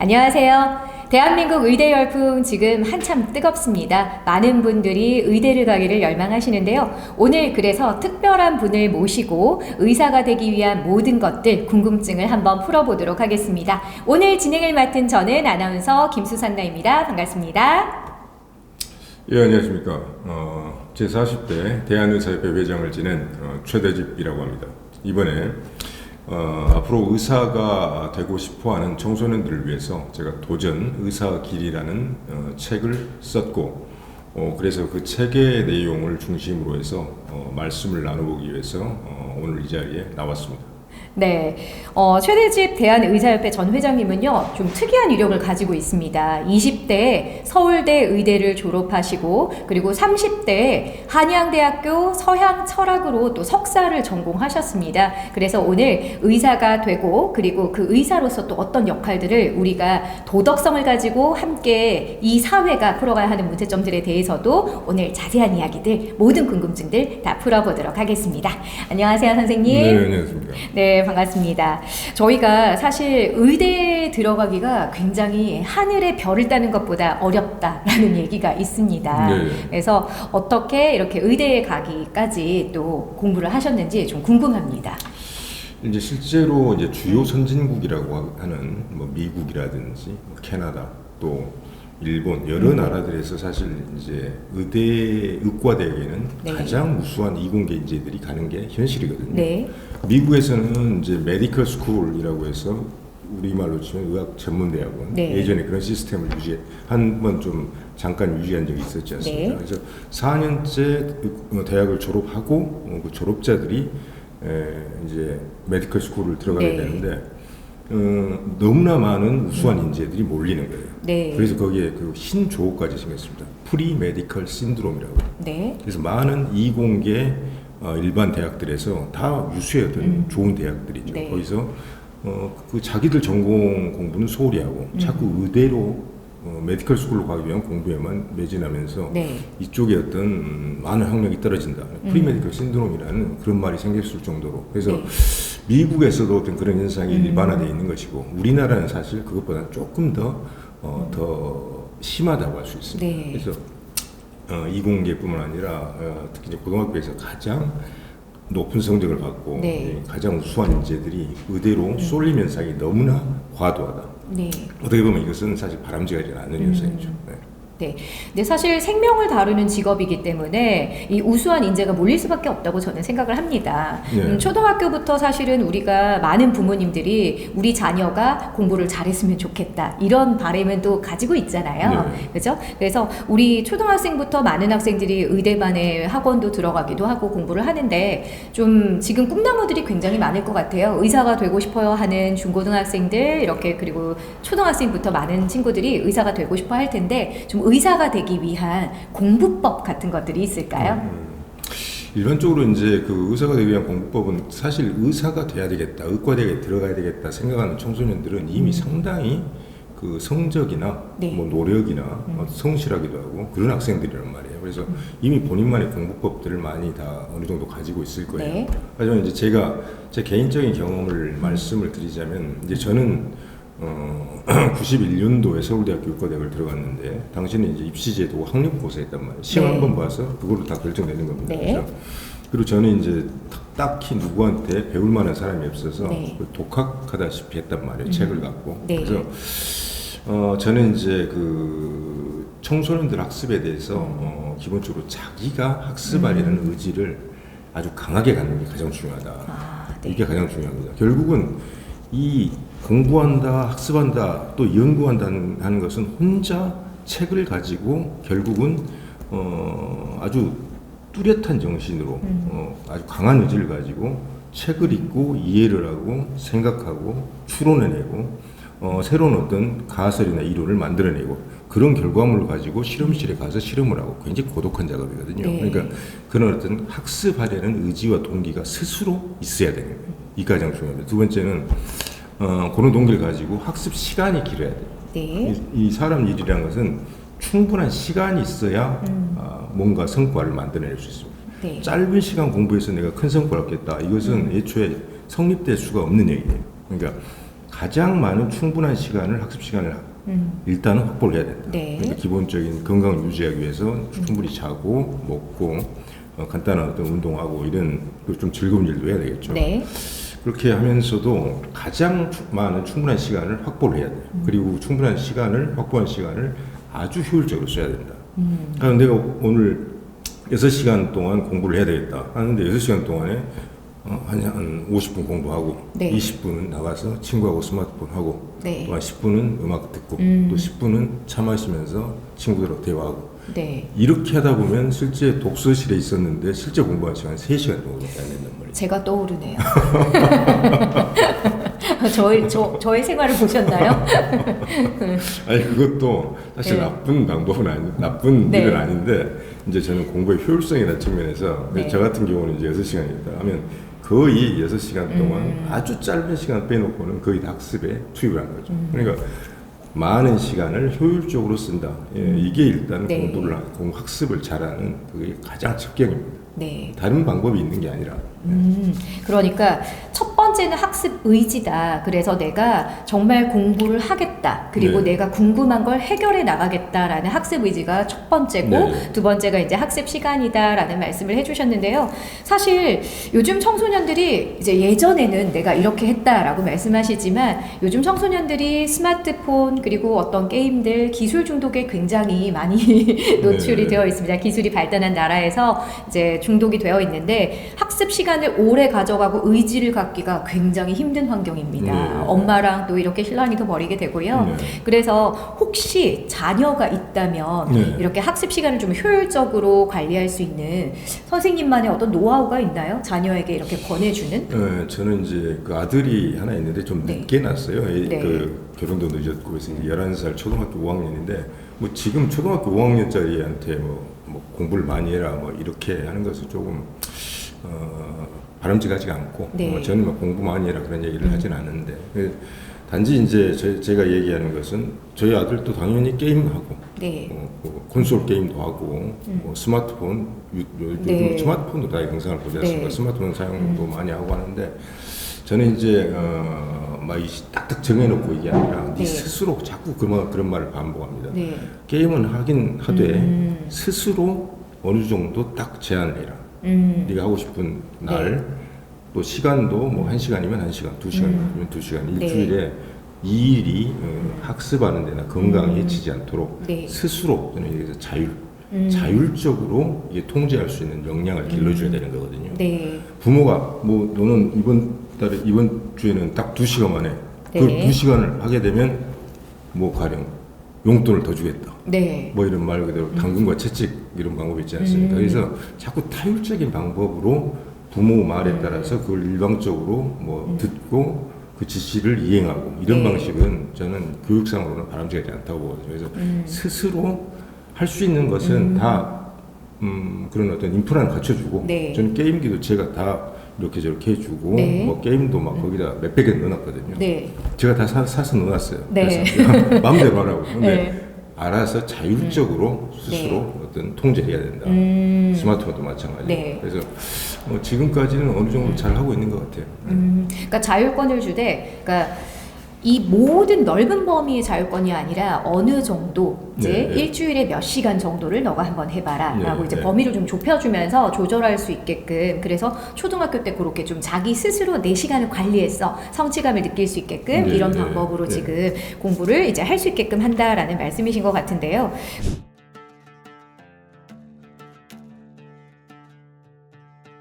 안녕하세요. 대한민국 의대 열풍 지금 한참 뜨겁습니다. 많은 분들이 의대를 가기를 열망하시는데요. 오늘 그래서 특별한 분을 모시고 의사가 되기 위한 모든 것들 궁금증을 한번 풀어보도록 하겠습니다. 오늘 진행을 맡은 저는 아나운서 김수산나입니다. 반갑습니다. 예, 안녕하십니까. 어, 제40대 대한의사협회 회장을 지낸 어, 최대집이라고 합니다. 이번에 어, 앞으로 의사가 되고 싶어하는 청소년들을 위해서 제가 도전 의사 길이라는 어, 책을 썼고 어, 그래서 그 책의 내용을 중심으로 해서 어, 말씀을 나눠보기 위해서 어, 오늘 이 자리에 나왔습니다. 네, 어, 최대집 대한의사협회 전 회장님은요, 좀 특이한 이력을 가지고 있습니다. 20대 서울대 의대를 졸업하시고, 그리고 30대 한양대학교 서양 철학으로 또 석사를 전공하셨습니다. 그래서 오늘 의사가 되고, 그리고 그 의사로서 또 어떤 역할들을 우리가 도덕성을 가지고 함께 이 사회가 풀어가야 하는 문제점들에 대해서도 오늘 자세한 이야기들, 모든 궁금증들 다 풀어보도록 하겠습니다. 안녕하세요, 선생님. 네, 안녕하십니까. 네, 반갑습니다. 저희가 사실 의대에 들어가기가 굉장히 하늘의 별을 따는 것보다 어렵다라는 얘기가 있습니다. 네. 그래서 어떻게 이렇게 의대에 가기까지 또 공부를 하셨는지 좀 궁금합니다. 이제 실제로 이제 주요 선진국이라고 하는 뭐 미국이라든지 뭐 캐나다 또 일본 여러 음. 나라들에서 사실 이제 의대 의과 대학에는 네. 가장 우수한 이공계 인재들이 가는 게 현실이거든요. 네. 미국에서는 이제 메디컬 스쿨이라고 해서 우리말로 치면 의학 전문 대학원 네. 예전에 그런 시스템을 유지 한 번 좀 잠깐 유지한 적이 있었지 않습니까? 네. 그래서 4년째 대학을 졸업하고 어, 그 졸업자들이 에, 이제 메디컬 스쿨을 들어가게 네. 되는데 어, 너무나 많은 우수한 인재들이 몰리는 거예요. 네. 그래서 거기에 그 신조어까지 생겼습니다. 프리 메디컬 신드롬이라고. 네. 그래서 많은 이공계 어, 일반 대학들에서 다 유수했던 좋은 대학들이죠. 음. 네. 거기서 어, 그 자기들 전공 공부는 소홀히 하고 음. 자꾸 의대로 어, 메디컬 스쿨로 가기 위한 공부에만 매진하면서 네. 이쪽에 어떤 음, 많은 학력이 떨어진다. 프리메디컬 신드롬이라는 그런 말이 생겼을 정도로. 그래서 네. 미국에서도 어떤 그런 현상이 음. 일반화되어 있는 것이고 우리나라는 사실 그것보다 조금 더, 어, 더 심하다고 할 수 있습니다. 네. 그래서 어, 이공계뿐만 아니라 어, 특히 이제 고등학교에서 가장 높은 성적을 받고 네. 예, 가장 우수한 인재들이 의대로 쏠림 현상이 너무나 과도하다. 네. 어떻게 보면 이것은 사실 바람직하지 않은 현상이죠. 네. 네. 근데 사실 생명을 다루는 직업이기 때문에 이 우수한 인재가 몰릴 수밖에 없다고 저는 생각을 합니다. 네. 음, 초등학교부터 사실은 우리가 많은 부모님들이 우리 자녀가 공부를 잘했으면 좋겠다 이런 바람은 또 가지고 있잖아요. 네. 그죠? 그래서 우리 초등학생부터 많은 학생들이 의대반에 학원도 들어가기도 하고 공부를 하는데 좀 지금 꿈나무들이 굉장히 많을 것 같아요. 의사가 되고 싶어요 하는 중고등학생들 이렇게 그리고 초등학생부터 많은 친구들이 의사가 되고 싶어 할 텐데 좀 의사가 되기 위한 공부법 같은 것들이 있을까요? 음, 일반적으로 이제 그 의사가 되기 위한 공부법은 사실 의사가 돼야 되겠다, 의과대학에 들어가야 되겠다 생각하는 청소년들은 이미 상당히 그 성적이나 음. 네. 음. 뭐 노력이나 어, 성실하기도 하고 그런 학생들이란 말이에요. 그래서 이미 본인만의 공부법들을 많이 다 어느 정도 가지고 있을 거예요. 네. 하지만 이제 제가 제 개인적인 경험을 말씀을 드리자면 이제 저는 어, 91년도에 서울대학교 의과대학을 들어갔는데 당시는 이제 입시제도 학력고사 했단 말이에요. 시험 네. 한번 봐서 그걸로 다 결정되는 겁니다. 네. 그래서 그리고 저는 이제 딱히 누구한테 배울 만한 사람이 없어서 네. 그 독학하다시피 했단 말이에요. 책을 갖고. 네. 그래서 어, 저는 이제 그 청소년들 학습에 대해서 어, 기본적으로 자기가 학습하려는 의지를 아주 강하게 갖는 게 가장 중요하다. 아, 네. 이게 가장 중요합니다. 결국은 이 공부한다, 학습한다, 또 연구한다는 하는 것은 혼자 책을 가지고 결국은 어, 아주 뚜렷한 정신으로 어, 아주 강한 의지를 가지고 책을 읽고 이해를 하고 생각하고 추론해내고 어, 새로운 어떤 가설이나 이론을 만들어내고 그런 결과물을 가지고 실험실에 가서 실험을 하고 굉장히 고독한 작업이거든요. 네. 그러니까 그런 어떤 학습하려는 의지와 동기가 스스로 있어야 되는 거예요. 이 가장 중요합니다. 두 번째는 어, 그런 동기를 가지고 학습 시간이 길어야 돼요. 네. 이, 이 사람 일이라는 것은 충분한 시간이 있어야 아, 뭔가 성과를 만들어낼 수 있습니다. 네. 짧은 시간 공부해서 내가 큰 성과를 얻겠다. 이것은 애초에 성립될 수가 없는 얘기예요. 그러니까 가장 많은 충분한 시간을 학습 시간을 음. 일단은 확보를 해야 된다. 네. 그러니까 기본적인 건강을 유지하기 위해서 충분히 자고 먹고 어, 간단한 어떤 운동하고 이런 그좀 즐거운 일도 해야 되겠죠. 네. 그렇게 하면서도 가장 추- 많은 충분한 시간을 확보를 해야 돼요. 음. 그리고 충분한 시간을 확보한 시간을 아주 효율적으로 써야 된다. 음. 그러니까 내가 오늘 6시간 동안 공부를 해야 되겠다 하는데 6시간 동안에 어, 한, 한 50분 공부하고 네. 20분은 나가서 친구하고 스마트폰 하고 네. 또한 10분은 음악 듣고 음. 또 10분은 차 마시면서 친구들하고 대화하고 네. 이렇게 하다 보면 실제 독서실에 있었는데 실제 공부한 시간 3시간 정도밖에 안 된단 말이에요. 제가 떠오르네요. 저희 저 저의 생활을 보셨나요? 아니 그것도 사실 네. 나쁜 방법은 아니 나쁜 네. 일은 아닌데 이제 저는 공부의 효율성이라는 측면에서 네. 저 같은 경우는 이제 6시간이다 하면 거의 6시간 동안 음. 아주 짧은 시간 빼놓고는 거의 다 학습에 투입을 한 거죠. 음. 그러니까 많은 시간을 효율적으로 쓴다. 예, 이게 일단 네. 공부를 하- 공 학습을 잘하는 그게 가장 첩경입니다. 네. 다른 방법이 있는 게 아니라 음, 그러니까 첫 번째는 학습 의지다. 그래서 내가 정말 공부를 하겠다. 그리고 네. 내가 궁금한 걸 해결해 나가겠다라는 학습 의지가 첫 번째고 네. 두 번째가 이제 학습 시간이다라는 말씀을 해주셨는데요. 사실 요즘 청소년들이 이제 예전에는 내가 이렇게 했다라고 말씀하시지만 요즘 청소년들이 스마트폰 그리고 어떤 게임들 기술 중독에 굉장히 많이 노출이 네. 되어 있습니다. 기술이 발달한 나라에서 이제 중독이 되어 있는데 학습 시간 을 오래 가져가고 의지를 갖기가 굉장히 힘든 환경입니다. 네. 엄마랑 또 이렇게 실랑이도 벌이게 되고요. 네. 그래서 혹시 자녀가 있다면 네. 이렇게 학습 시간을 좀 효율적으로 관리할 수 있는 선생님만의 어떤 노하우가 있나요? 자녀에게 이렇게 권해주는? 어, 저는 이제 그 아들이 하나 있는데 좀 네. 늦게 났어요. 이- 네. 그 결혼도 늦었고 그래서 이제 11살 초등학교 5학년인데 뭐 지금 초등학교 5학년짜리한테 뭐, 뭐 공부를 많이 해라 뭐 이렇게 하는 것은 조금 어, 바람직하지가 않고 네. 뭐 저는 뭐 공부 많이 해라 그런 얘기를 음. 하진 않는데 그 단지 이제 저, 제가 얘기하는 것은 저희 아들도 당연히 게임하고 네. 어, 뭐 콘솔 게임도 하고 음. 뭐 스마트폰 요, 요, 요즘 네. 스마트폰도 다 영상을 보지 않습니까? 네. 스마트폰 사용도 음. 많이 하고 하는데 저는 이제 어, 막 이- 딱딱 정해놓고 이게 아니라 네 네. 스스로 자꾸 그런 그런 말을 반복합니다. 네. 게임은 하긴 하되 음. 스스로 어느 정도 딱 제한을 해라. 음. 네가 하고 싶은 날 또 시간도 뭐한 시간이면 한 시간, 두 시간이면 음. 두 시간 네. 일주일에 이 일이 어, 학습하는 데나 건강에 음. 해치지 않도록 네. 스스로 저는 여기서 자율 음. 자율적으로 이게 통제할 수 있는 역량을 길러줘야 되는 거거든요. 네. 부모가 뭐 너는 이번 달에 이번 주에는 딱 두 시간 만에 네. 그두 시간을 하게 되면 뭐 가령 용돈을 더 주겠다. 네. 뭐 이런 말 그대로 당근과 채찍 이런 방법이 있지 않습니까? 음. 그래서 자꾸 타율적인 방법으로 부모 말에 따라서 그걸 일방적으로 뭐 듣고 그 지시를 이행하고 이런 음. 네. 방식은 저는 교육상으로는 바람직하지 않다고 보거든요. 그래서 음. 스스로 할 수 있는 것은 음. 다 음, 그런 어떤 인프라를 갖춰주고 네. 저는 게임기도 제가 다 이렇게 저렇게 해주고 네. 뭐 게임도 막 거기다 몇백 개 넣어놨거든요. 네. 제가 다 사, 사서 넣어놨어요. 네. 그래서 마음대로 하라고. 근데 네. 알아서 자율적으로 스스로 네. 어떤 통제해야 된다. 음. 스마트폰도 마찬가지. 네. 그래서 뭐 지금까지는 어느 정도 잘 하고 있는 것 같아요. 음, 그러니까 자율권을 주되, 그러니까 이 모든 넓은 범위의 자율권이 아니라 어느 정도 이제 네, 네. 일주일에 몇 시간 정도를 너가 한번 해봐라라고 네, 이제 네. 범위를 좀 좁혀주면서 조절할 수 있게끔 그래서 초등학교 때 그렇게 좀 자기 스스로 내 시간을 관리해서 성취감을 느낄 수 있게끔 네, 이런 네, 방법으로 네. 지금 공부를 이제 할 수 있게끔 한다라는 말씀이신 것 같은데요.